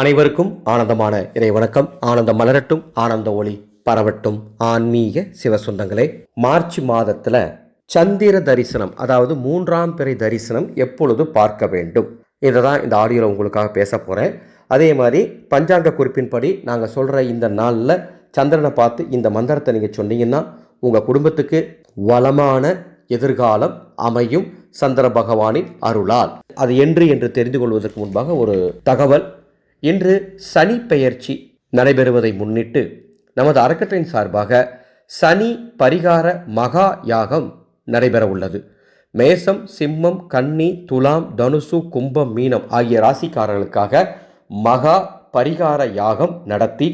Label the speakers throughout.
Speaker 1: அனைவருக்கும் ஆனந்தமான இறை வணக்கம். ஆனந்தம் மலரட்டும் ஆனந்த ஒளி பரவட்டும். ஆன்மீக சிவசொந்தங்களே மார்ச் மாதத்தில் சந்திர தரிசனம் அதாவது மூன்றாம் பிறை தரிசனம் எப்பொழுது பார்க்க வேண்டும்? இதை தான் இந்த ஆடியோவில் உங்களுக்காக பேச போகிறேன் அதே மாதிரி பஞ்சாங்க குறிப்பின்படி நாங்கள் சொல்கிற இந்த நாளில் சந்திரனை பார்த்து இந்த மந்திரத்தை நீங்கள் சொன்னீங்கன்னா உங்கள் குடும்பத்துக்கு வளமான எதிர்காலம் அமையும் சந்திர பகவானின் அருளால். அது என்று என்று தெரிந்து கொள்வதற்கு முன்பாக ஒரு தகவல். இன்று சனி பெயர்ச்சி நடைபெறுவதை முன்னிட்டு நமது அறக்கட்டளையின் சார்பாக சனி பரிகார மகா யாகம் நடைபெற உள்ளது. மேசம் சிம்மம் கன்னி துலாம் தனுசு கும்பம் மீனம் ஆகிய ராசிக்காரர்களுக்காக மகா பரிகார யாகம் நடத்தி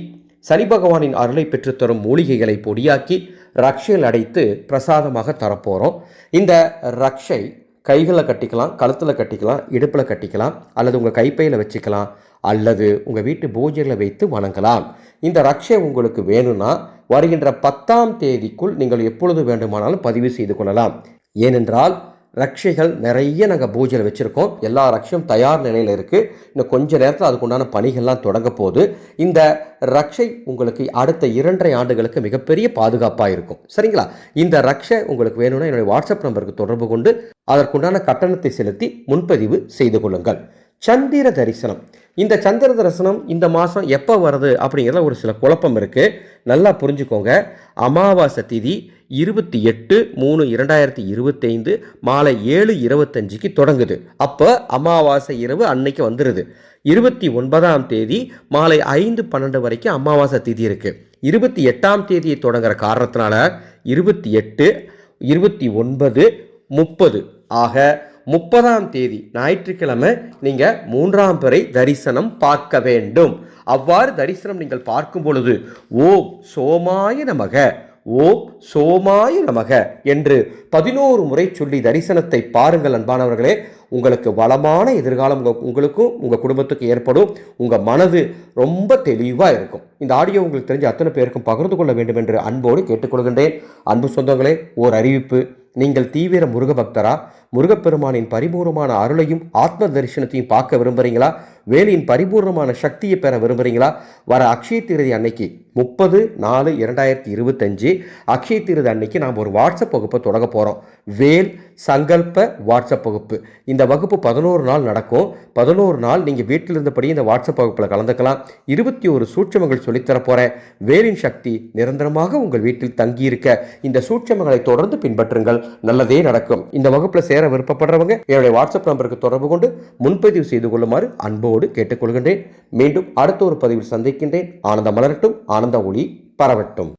Speaker 1: சனி பகவானின் அருளை பெற்றுத்தரும் மூலிகைகளை பொடியாக்கி ரக்ஷையில் அடைத்து பிரசாதமாக தரப்போகிறோம் இந்த ரக்ஷை கைகளில் கட்டிக்கலாம் கழுத்தில் கட்டிக்கலாம் இடுப்பில் கட்டிக்கலாம் அல்லது உங்கள் கைப்பையில் வச்சுக்கலாம் அல்லது உங்கள் வீட்டு பூஜைகளை வைத்து வணங்கலாம். இந்த ரக்ஷை உங்களுக்கு வேணும்னா வருகின்ற பத்தாம் தேதிக்குள் நீங்கள் எப்பொழுது வேண்டுமானாலும் பதிவு செய்து கொள்ளலாம். ஏனென்றால் ரக்ஷைகள் நிறைய நாங்கள் பூஜையில் வச்சுருக்கோம். எல்லா ரக்ஷையும் தயார் நிலையில் இருக்குது இன்னும் கொஞ்ச நேரத்தில் அதுக்குண்டான பணிகள்லாம் தொடங்க போது இந்த ரக்ஷை உங்களுக்கு அடுத்த இரண்டரை ஆண்டுகளுக்கு மிகப்பெரிய பாதுகாப்பாக இருக்கும். சரிங்களா? இந்த ரக்ஷை உங்களுக்கு வேணும்னா என்னுடைய வாட்ஸ்அப் நம்பருக்கு தொடர்பு கொண்டு அதற்குண்டான கட்டணத்தை செலுத்தி முன்பதிவு செய்து கொள்ளுங்கள். சந்திர தரிசனம். இந்த சந்திர தரிசனம் இந்த மாதம் எப்போ வருது அப்படிங்கிறதுல ஒரு சில குழப்பம் இருக்குது நல்லா புரிஞ்சுக்கோங்க. அமாவாசை திதி இருபத்தி எட்டு மூணு இரண்டாயிரத்தி இருபத்தைந்து மாலை ஏழு இருபத்தஞ்சிக்கு தொடங்குது. அப்போ அமாவாசை இரவு அன்னைக்கு வந்துடுது இருபத்தி ஒன்பதாம் தேதி மாலை ஐந்து பன்னெண்டு வரைக்கும் அமாவாசை திதி இருக்குது இருபத்தி எட்டாம் தேதியை தொடங்குற காரணத்தினால இருபத்தி எட்டு இருபத்தி ஒன்பது முப்பது. ஆக முப்பதாம் தேதி ஞாயிற்றுக்கிழமை நீங்கள் மூன்றாம் பிறை தரிசனம் பார்க்க வேண்டும். அவ்வாறு தரிசனம் நீங்கள் பார்க்கும் பொழுது ஓம் சோமாய நமக ஓம் சோமாய நமக என்று பதினோரு முறை சொல்லி தரிசனத்தை பாருங்கள் அன்பானவர்களே. உங்களுக்கு வளமான எதிர்காலம் உங்கள் உங்களுக்கும் உங்கள் குடும்பத்துக்கும் ஏற்படும். உங்கள் மனது ரொம்ப தெளிவாக இருக்கும். இந்த ஆடியோ உங்களுக்கு தெரிஞ்ச அத்தனை பேருக்கும் பகிர்ந்து கொள்ள வேண்டும் என்று அன்போடு கேட்டுக்கொள்கின்றேன். அன்பு சொந்தங்களே ஓர் அறிவிப்பு. நீங்கள் தீவிர முருக பக்தரா முருகப்பெருமானின் பரிபூர்ணமான அருளையும் ஆத்ம தரிசனத்தையும் பார்க்க விரும்புகிறீங்களா வேலியின் பரிபூர்ணமான சக்தியை பெற விரும்புகிறீங்களா வர அக்ஷய திருதி அன்னைக்கு முப்பது நாலு இரண்டாயிரத்தி இருபத்தஞ்சு அக்ஷய திருதி அன்னைக்கு நாம் ஒரு வாட்ஸ்அப் வகுப்பை தொடங்க போகிறோம் வேல் சங்கல்ப வாட்ஸ்அப் வகுப்பு. இந்த வகுப்பு பதினோரு நாள் நடக்கும். பதினோரு நாள் நீங்கள் வீட்டில் இருந்தபடி இந்த வாட்ஸ்அப் வகுப்பில் கலந்துக்கலாம். இருபத்தி ஒரு சூட்சமங்கள் சொல்லித்தர போகிறேன் வேலின் சக்தி நிரந்தரமாக உங்கள் வீட்டில் தங்கியிருக்க. இந்த சூட்சமங்களை தொடர்ந்து பின்பற்றுங்கள். நல்லதே நடக்கும். இந்த வகுப்பில் சேர விருப்பப்படுறவங்க என்னுடைய வாட்ஸ்அப் நம்பருக்கு தொடர்பு கொண்டு முன்பதிவு செய்து கொள்ளுமாறு அன்போடு கேட்டுக்கொள்கின்றேன். மீண்டும் அடுத்த ஒரு பதிவில் சந்திக்கின்றேன். ஆனந்த மலரட்டும் ஆனந்த ஒளி பரவட்டும்.